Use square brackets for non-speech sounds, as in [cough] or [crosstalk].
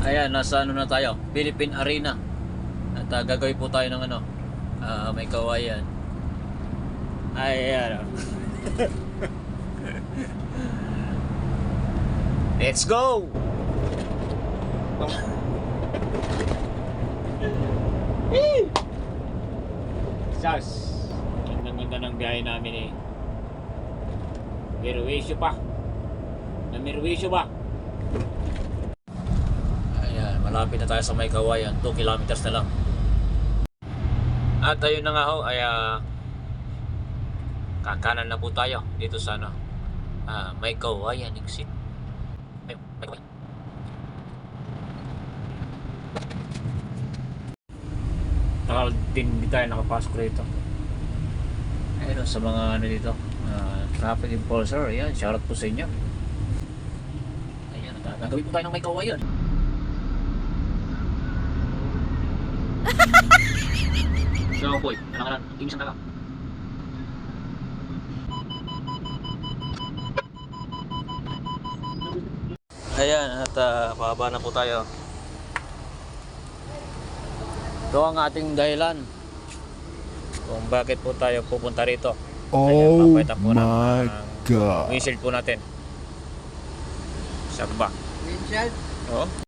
Ayan, nasa ano na tayo? Philippine Arena. At uh, gagawin po tayo ng ano, ah, may kawayan. Ayan. oh. [laughs] Let's go! Sas! Ganda-ganda ng biyahe namin eh. Merwisyo pa. Namirwisyo pa. Malapit na tayo sa may kawayan. 2 kilometers na lang. At ayun na nga ho, ay ah, kakanan na po tayo dito sa ano, ah, may kawayan exit. May, may kawayan. Takal din di tayo nakapasok rito. Ayun sa mga ano dito, ah, traffic enforcer, ayan, shoutout po sa inyo. Ayan, gagawin po tayo ng may kawayan. So, boy, ano ka lang, timis na ka. Ayan, at uh, pababa na po tayo. Ito ang ating dahilan kung bakit po tayo pupunta rito. Oh papakita po ng, my ah, god. Windshield po natin. Sa baba. Windshield? Oo.